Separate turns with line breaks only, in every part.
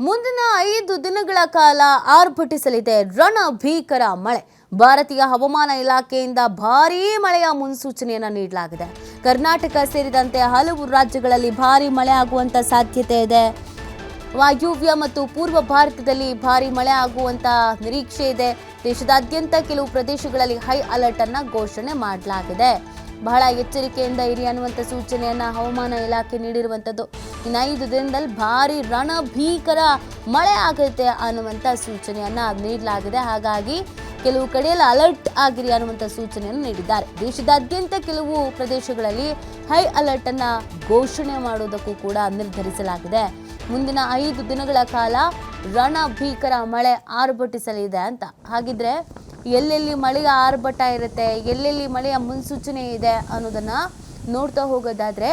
ಮುಂದಿನ ಐದು ದಿನಗಳ ಕಾಲ ಆರ್ಭಟಿಸಲಿದೆ ರಣ ಭೀಕರ ಮಳೆ. ಭಾರತೀಯ ಹವಾಮಾನ ಇಲಾಖೆಯಿಂದ ಭಾರೀ ಮಳೆಯ ಮುನ್ಸೂಚನೆಯನ್ನು ನೀಡಲಾಗಿದೆ. ಕರ್ನಾಟಕ ಸೇರಿದಂತೆ ಹಲವು ರಾಜ್ಯಗಳಲ್ಲಿ ಭಾರೀ ಮಳೆ ಆಗುವಂತ ಸಾಧ್ಯತೆ ಇದೆ. ವಾಯುವ್ಯ ಮತ್ತು ಪೂರ್ವ ಭಾರತದಲ್ಲಿ ಭಾರಿ ಮಳೆ ಆಗುವಂತ ನಿರೀಕ್ಷೆ ಇದೆ. ದೇಶದಾದ್ಯಂತ ಕೆಲವು ಪ್ರದೇಶಗಳಲ್ಲಿ ಹೈ ಅಲರ್ಟ್ ಅನ್ನ ಘೋಷಣೆ ಮಾಡಲಾಗಿದೆ. ಬಹಳ ಎಚ್ಚರಿಕೆಯಿಂದ ಇರಿ ಅನ್ನುವಂಥ ಸೂಚನೆಯನ್ನ ಹವಾಮಾನ ಇಲಾಖೆ ನೀಡಿರುವಂಥದ್ದು. ಇನ್ನು ಐದು ದಿನದಲ್ಲಿ ಭಾರಿ ರಣಭೀಕರ ಮಳೆ ಆಗುತ್ತೆ ಅನ್ನುವಂಥ ಸೂಚನೆಯನ್ನ ನೀಡಲಾಗಿದೆ. ಹಾಗಾಗಿ ಕೆಲವು ಕಡೆಯಲ್ಲಿ ಅಲರ್ಟ್ ಆಗಿರಿ ಅನ್ನುವಂಥ ಸೂಚನೆಯನ್ನು ನೀಡಿದ್ದಾರೆ. ದೇಶದಾದ್ಯಂತ ಕೆಲವು ಪ್ರದೇಶಗಳಲ್ಲಿ ಹೈ ಅಲರ್ಟ್ ಅನ್ನ ಘೋಷಣೆ ಮಾಡುವುದಕ್ಕೂ ಕೂಡ ನಿರ್ಧರಿಸಲಾಗಿದೆ. ಮುಂದಿನ ಐದು ದಿನಗಳ ಕಾಲ ರಣ ಭೀಕರ ಮಳೆ ಆರ್ಭಟಿಸಲಿದೆ ಅಂತ. ಹಾಗಿದ್ರೆ ಎಲ್ಲೆಲ್ಲಿ ಮಳೆಯ ಆರ್ಭಟ ಇರುತ್ತೆ, ಎಲ್ಲೆಲ್ಲಿ ಮಳೆಯ ಮುನ್ಸೂಚನೆ ಇದೆ ಅನ್ನೋದನ್ನ ನೋಡ್ತಾ ಹೋಗೋದಾದ್ರೆ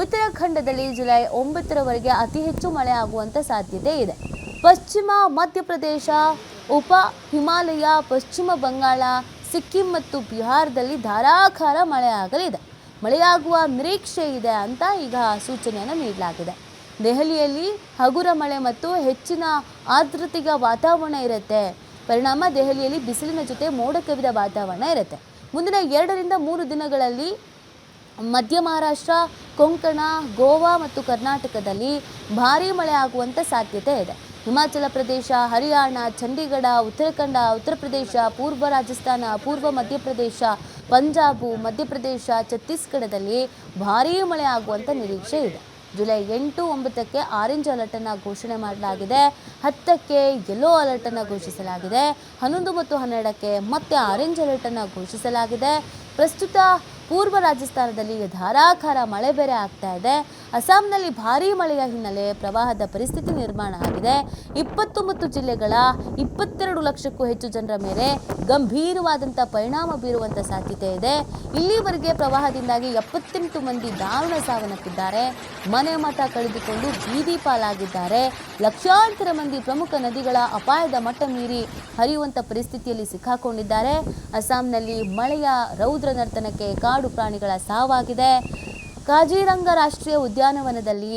ಉತ್ತರಾಖಂಡದಲ್ಲಿ ಜುಲೈ ಒಂಬತ್ತರವರೆಗೆ ಅತಿ ಹೆಚ್ಚು ಮಳೆ ಆಗುವಂತ ಸಾಧ್ಯತೆ ಇದೆ. ಪಶ್ಚಿಮ ಮಧ್ಯಪ್ರದೇಶ, ಉಪ ಹಿಮಾಲಯ, ಪಶ್ಚಿಮ ಬಂಗಾಳ, ಸಿಕ್ಕಿಂ ಮತ್ತು ಬಿಹಾರದಲ್ಲಿ ಧಾರಾಕಾರ ಮಳೆ ಆಗಲಿದೆ. ಮಳೆಯಾಗುವ ನಿರೀಕ್ಷೆ ಇದೆ ಅಂತ ಈಗ ಸೂಚನೆಯನ್ನು ನೀಡಲಾಗಿದೆ. ದೆಹಲಿಯಲ್ಲಿ ಹಗುರ ಮಳೆ ಮತ್ತು ಹೆಚ್ಚಿನ ಆರ್ದ್ರತೆಯ ವಾತಾವರಣ ಇರುತ್ತೆ. ಪರಿಣಾಮ ದೆಹಲಿಯಲ್ಲಿ ಬಿಸಿಲಿನ ಜೊತೆ ಮೋಡ ಕವಿದ ವಾತಾವರಣ ಇರುತ್ತೆ. ಮುಂದಿನ ಎರಡರಿಂದ ಮೂರು ದಿನಗಳಲ್ಲಿ ಮಧ್ಯ ಮಹಾರಾಷ್ಟ್ರ, ಕೊಂಕಣ, ಗೋವಾ ಮತ್ತು ಕರ್ನಾಟಕದಲ್ಲಿ ಭಾರೀ ಮಳೆ ಆಗುವಂಥ ಸಾಧ್ಯತೆ ಇದೆ. ಹಿಮಾಚಲ ಪ್ರದೇಶ, ಹರಿಯಾಣ, ಚಂಡೀಗಢ, ಉತ್ತರಾಖಂಡ, ಉತ್ತರ ಪ್ರದೇಶ, ಪೂರ್ವ ರಾಜಸ್ಥಾನ, ಪೂರ್ವ ಮಧ್ಯಪ್ರದೇಶ ಪಂಜಾಬು ಮಧ್ಯಪ್ರದೇಶ ಛತ್ತೀಸ್ಗಢದಲ್ಲಿ ಭಾರೀ ಮಳೆ ಆಗುವಂಥ ನಿರೀಕ್ಷೆ ಇದೆ. ಜುಲೈ ಎಂಟು ಒಂಬತ್ತಕ್ಕೆ ಆರೆಂಜ್ ಅಲರ್ಟನ್ನು ಘೋಷಣೆ ಮಾಡಲಾಗಿದೆ. ಹತ್ತಕ್ಕೆ ಯೆಲ್ಲೋ ಅಲರ್ಟನ್ನು ಘೋಷಿಸಲಾಗಿದೆ. ಹನ್ನೊಂದು ಮತ್ತು ಹನ್ನೆರಡಕ್ಕೆ ಮತ್ತೆ ಆರೆಂಜ್ ಅಲರ್ಟನ್ನು ಘೋಷಿಸಲಾಗಿದೆ. ಪ್ರಸ್ತುತ ಪೂರ್ವ ರಾಜಸ್ಥಾನದಲ್ಲಿ ಧಾರಾಕಾರ ಮಳೆ ಬೇರೆ ಆಗ್ತಾ ಇದೆ. ಅಸ್ಸಾಂನಲ್ಲಿ ಭಾರೀ ಮಳೆಯ ಹಿನ್ನೆಲೆ ಪ್ರವಾಹದ ಪರಿಸ್ಥಿತಿ ನಿರ್ಮಾಣ ಆಗಿದೆ. ಇಪ್ಪತ್ತೊಂಬತ್ತು ಜಿಲ್ಲೆಗಳ ಇಪ್ಪತ್ತೆರಡು ಲಕ್ಷಕ್ಕೂ ಹೆಚ್ಚು ಜನರ ಮೇಲೆ ಗಂಭೀರವಾದಂಥ ಪರಿಣಾಮ ಬೀರುವಂಥ ಸಾಧ್ಯತೆ ಇದೆ. ಇಲ್ಲಿವರೆಗೆ ಪ್ರವಾಹದಿಂದಾಗಿ ಎಪ್ಪತ್ತೆಂಟು ಮಂದಿ ದಾರುಣ ಸಾವನ್ನಪ್ಪಿದ್ದಾರೆ. ಮನೆ ಮತ ಕಳೆದುಕೊಂಡು ಬೀದಿ ಪಾಲಾಗಿದ್ದಾರೆ. ಲಕ್ಷಾಂತರ ಮಂದಿ ಪ್ರಮುಖ ನದಿಗಳ ಅಪಾಯದ ಮಟ್ಟ ಮೀರಿ ಹರಿಯುವಂಥ ಪರಿಸ್ಥಿತಿಯಲ್ಲಿ ಸಿಕ್ಕಾಕೊಂಡಿದ್ದಾರೆ. ಅಸ್ಸಾಂನಲ್ಲಿ ಮಳೆಯ ರೌದ್ರ ನರ್ತನಕ್ಕೆ ಕಾಡು ಪ್ರಾಣಿಗಳ ಸಾವಾಗಿದೆ. ಕಾಜಿರಂಗ ರಾಷ್ಟ್ರೀಯ ಉದ್ಯಾನವನದಲ್ಲಿ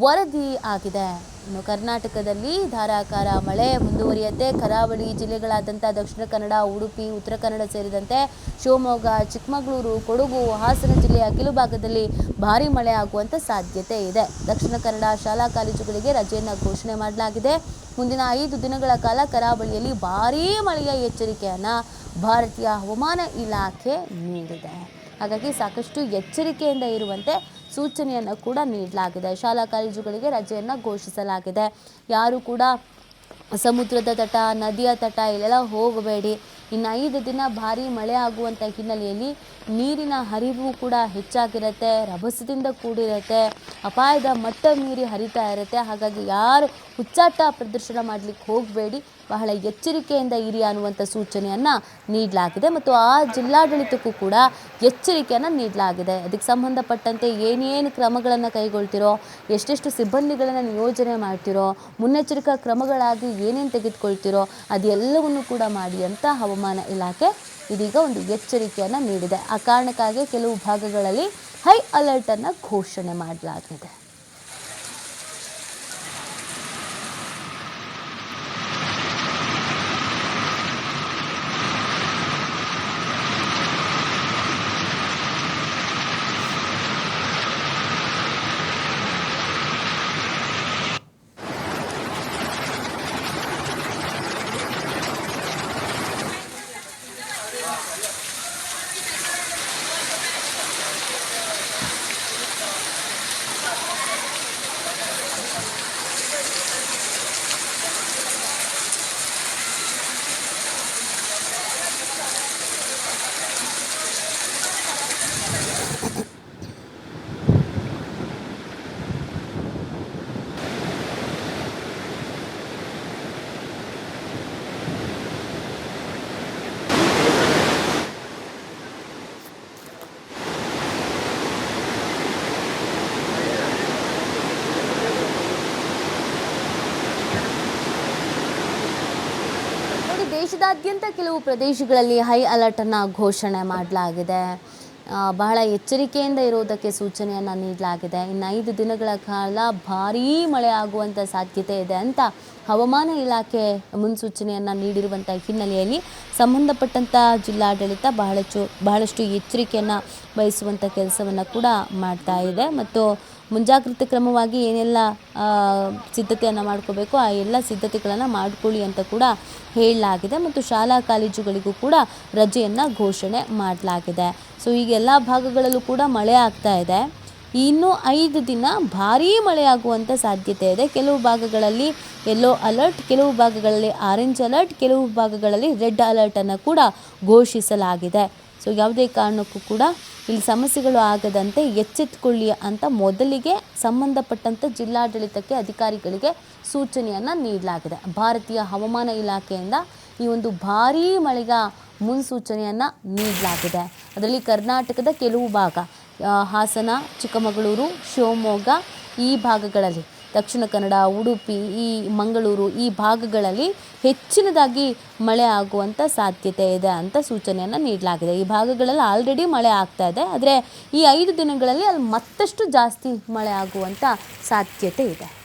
ವರದಿ ಆಗಿದೆ. ಇನ್ನು ಕರ್ನಾಟಕದಲ್ಲಿ ಧಾರಾಕಾರ ಮಳೆ ಮುಂದುವರಿಯುತ್ತೆ. ಕರಾವಳಿ ಜಿಲ್ಲೆಗಳಾದಂಥ ದಕ್ಷಿಣ ಕನ್ನಡ, ಉಡುಪಿ, ಉತ್ತರ ಕನ್ನಡ ಸೇರಿದಂತೆ ಶಿವಮೊಗ್ಗ, ಚಿಕ್ಕಮಗಳೂರು, ಕೊಡಗು, ಹಾಸನ ಜಿಲ್ಲೆಯ ಕೆಲವು ಭಾಗದಲ್ಲಿ ಭಾರೀ ಮಳೆ ಆಗುವಂಥ ಸಾಧ್ಯತೆ ಇದೆ. ದಕ್ಷಿಣ ಕನ್ನಡ ಶಾಲಾ ಕಾಲೇಜುಗಳಿಗೆ ರಜೆಯನ್ನು ಘೋಷಣೆ ಮಾಡಲಾಗಿದೆ. ಮುಂದಿನ ಐದು ದಿನಗಳ ಕಾಲ ಕರಾವಳಿಯಲ್ಲಿ ಭಾರೀ ಮಳೆಯ ಎಚ್ಚರಿಕೆಯನ್ನು ಭಾರತೀಯ ಹವಾಮಾನ ಇಲಾಖೆ ನೀಡಿದೆ. ಹಾಗಾಗಿ ಸಾಕಷ್ಟು ಎಚ್ಚರಿಕೆಯಿಂದ ಇರುವಂತೆ ಸೂಚನೆಯನ್ನು ಕೂಡ ನೀಡಲಾಗಿದೆ. ಶಾಲಾ ಕಾಲೇಜುಗಳಿಗೆ ರಜೆಯನ್ನು ಘೋಷಿಸಲಾಗಿದೆ. ಯಾರು ಕೂಡ ಸಮುದ್ರದ ತಟ, ನದಿಯ ತಟ ಇಲ್ಲೆಲ್ಲ ಹೋಗಬೇಡಿ. ಇನ್ನು ಐದು ದಿನ ಭಾರಿ ಮಳೆ ಆಗುವಂಥ ಹಿನ್ನೆಲೆಯಲ್ಲಿ ನೀರಿನ ಹರಿವು ಕೂಡ ಹೆಚ್ಚಾಗಿರುತ್ತೆ, ರಭಸದಿಂದ ಕೂಡಿರುತ್ತೆ, ಅಪಾಯದ ಮಟ್ಟ ಮೀರಿ ಹರಿತಾ ಇರುತ್ತೆ. ಹಾಗಾಗಿ ಯಾರು ಹುಚ್ಚಾಟ ಪ್ರದರ್ಶನ ಮಾಡಲಿಕ್ಕೆ ಹೋಗಬೇಡಿ. ಬಹಳ ಎಚ್ಚರಿಕೆಯಿಂದ ಇರಿ ಅನ್ನುವಂಥ ಸೂಚನೆಯನ್ನು ನೀಡಲಾಗಿದೆ ಮತ್ತು ಆ ಜಿಲ್ಲಾಡಳಿತಕ್ಕೂ ಕೂಡ ಎಚ್ಚರಿಕೆಯನ್ನು ನೀಡಲಾಗಿದೆ. ಅದಕ್ಕೆ ಸಂಬಂಧಪಟ್ಟಂತೆ ಏನೇನು ಕ್ರಮಗಳನ್ನು ಕೈಗೊಳ್ತಿರೋ, ಎಷ್ಟೆಷ್ಟು ಸಿಬ್ಬಂದಿಗಳನ್ನು ನಿಯೋಜನೆ ಮಾಡ್ತಿರೋ, ಮುನ್ನೆಚ್ಚರಿಕಾ ಕ್ರಮಗಳಾಗಿ ಏನೇನು ತೆಗೆದುಕೊಳ್ತಿರೋ ಅದೆಲ್ಲವನ್ನು ಕೂಡ ಮಾಡಿ ಅಂತ ಹವಾಮಾನ ಇಲಾಖೆ ಇದೀಗ ಒಂದು ಎಚ್ಚರಿಕೆಯನ್ನು ನೀಡಿದೆ. ಆ ಕಾರಣಕ್ಕಾಗಿ ಕೆಲವು ಭಾಗಗಳಲ್ಲಿ ಹೈ ಅಲರ್ಟನ್ನು ಘೋಷಣೆ ಮಾಡಲಾಗಿದೆ. ದೇಶದಾದ್ಯಂತ ಕೆಲವು ಪ್ರದೇಶಗಳಲ್ಲಿ ಹೈ ಅಲರ್ಟ್ ಅನ್ನ ಘೋಷಣೆ ಮಾಡಲಾಗಿದೆ. ಬಹಳ ಎಚ್ಚರಿಕೆಯಿಂದ ಇರುವುದಕ್ಕೆ ಸೂಚನೆಯನ್ನು ನೀಡಲಾಗಿದೆ. ಇನ್ನು ಐದು ದಿನಗಳ ಕಾಲ ಭಾರೀ ಮಳೆ ಆಗುವಂಥ ಸಾಧ್ಯತೆ ಇದೆ ಅಂತ ಹವಾಮಾನ ಇಲಾಖೆ ಮುನ್ಸೂಚನೆಯನ್ನು ನೀಡಿರುವಂಥ ಹಿನ್ನೆಲೆಯಲ್ಲಿ ಸಂಬಂಧಪಟ್ಟಂಥ ಜಿಲ್ಲಾಡಳಿತ ಬಹಳಷ್ಟು ಬಹಳಷ್ಟು ಎಚ್ಚರಿಕೆಯನ್ನು ವಹಿಸುವಂಥ ಕೆಲಸವನ್ನು ಕೂಡ ಮಾಡ್ತಾ ಇದೆ. ಮತ್ತು ಮುಂಜಾಗ್ರತೆ ಕ್ರಮವಾಗಿ ಏನೆಲ್ಲ ಸಿದ್ಧತೆಯನ್ನು ಮಾಡ್ಕೋಬೇಕು, ಆ ಎಲ್ಲ ಸಿದ್ಧತೆಗಳನ್ನು ಮಾಡಿಕೊಳ್ಳಿ ಅಂತ ಕೂಡ ಹೇಳಲಾಗಿದೆ. ಮತ್ತು ಶಾಲಾ ಕಾಲೇಜುಗಳಿಗೂ ಕೂಡ ರಜೆಯನ್ನು ಘೋಷಣೆ ಮಾಡಲಾಗಿದೆ. ಸೊ, ಈಗ ಎಲ್ಲ ಭಾಗಗಳಲ್ಲೂ ಕೂಡ ಮಳೆ ಆಗ್ತಾ ಇದೆ. ಇನ್ನು ಐದು ದಿನ ಭಾರೀ ಮಳೆಯಾಗುವಂಥ ಸಾಧ್ಯತೆ ಇದೆ. ಕೆಲವು ಭಾಗಗಳಲ್ಲಿ ಯೆಲ್ಲೋ ಅಲರ್ಟ್, ಕೆಲವು ಭಾಗಗಳಲ್ಲಿ ಆರೆಂಜ್ ಅಲರ್ಟ್, ಕೆಲವು ಭಾಗಗಳಲ್ಲಿ ರೆಡ್ ಅಲರ್ಟನ್ನು ಕೂಡ ಘೋಷಿಸಲಾಗಿದೆ. ಸೊ ಯಾವುದೇ ಕಾರಣಕ್ಕೂ ಕೂಡ ಇಲ್ಲಿ ಸಮಸ್ಯೆಗಳು ಆಗದಂತೆ ಎಚ್ಚೆತ್ತುಕೊಳ್ಳಿ ಅಂತ ಮೊದಲಿಗೆ ಸಂಬಂಧಪಟ್ಟಂಥ ಜಿಲ್ಲಾಡಳಿತಕ್ಕೆ ಅಧಿಕಾರಿಗಳಿಗೆ ಸೂಚನೆಯನ್ನು ನೀಡಲಾಗಿದೆ. ಭಾರತೀಯ ಹವಾಮಾನ ಇಲಾಖೆಯಿಂದ ಈ ಒಂದು ಭಾರೀ ಮಳೆಗ ಮುನ್ಸೂಚನೆಯನ್ನು ನೀಡಲಾಗಿದೆ. ಅದರಲ್ಲಿ ಕರ್ನಾಟಕದ ಕೆಲವು ಭಾಗ ಹಾಸನ, ಚಿಕ್ಕಮಗಳೂರು, ಶಿವಮೊಗ್ಗ ಈ ಭಾಗಗಳಲ್ಲಿ ದಕ್ಷಿಣ ಕನ್ನಡ, ಉಡುಪಿ, ಈ ಮಂಗಳೂರು, ಈ ಭಾಗಗಳಲ್ಲಿ ಹೆಚ್ಚಿನದಾಗಿ ಮಳೆ ಆಗುವಂಥ ಸಾಧ್ಯತೆ ಇದೆ ಅಂತ ಸೂಚನೆಯನ್ನು ನೀಡಲಾಗಿದೆ. ಈ ಭಾಗಗಳಲ್ಲಿ ಆಲ್ರೆಡಿ ಮಳೆ ಆಗ್ತಾ ಇದೆ. ಆದರೆ ಈ ಐದು ದಿನಗಳಲ್ಲಿ ಅಲ್ಲಿ ಮತ್ತಷ್ಟು ಜಾಸ್ತಿ ಮಳೆ ಆಗುವಂಥ ಸಾಧ್ಯತೆ ಇದೆ.